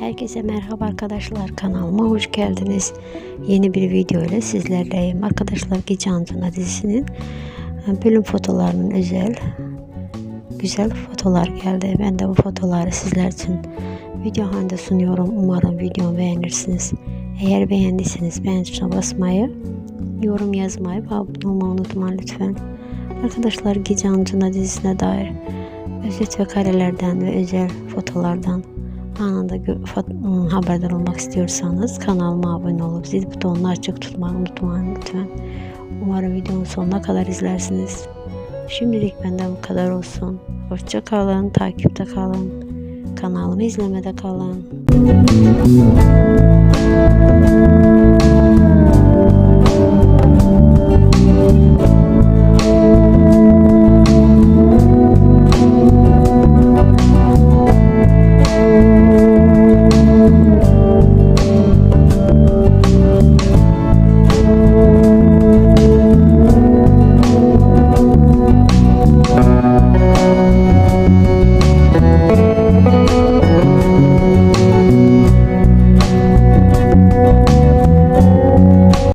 Herkese merhaba arkadaşlar kanalıma hoş geldiniz. Yeni bir video ile sizlerleyim. Arkadaşlar Gece Antına dizisinin e, bölüm fotolarının özel güzel fotolar geldi. Ben de bu fotoları sizler için video halinde sunuyorum. Umarım videomu beğenirsiniz. Eğer beğendiyseniz beğen tuşuna basmayı, yorum yazmayı ve abone olmayı unutmayın lütfen. Arkadaşlar Gece Antına dizisine dair özet ve karelerden ve özel fotolardan anında ım, haberdar olmak istiyorsanız kanalıma abone olup zil butonunu açık tutmayı unutmayın lütfen. Umarım videonun sonuna kadar izlersiniz. Şimdilik benden bu kadar olsun. Hoşça kalın, takipte kalın. Kanalımı izlemede kalın.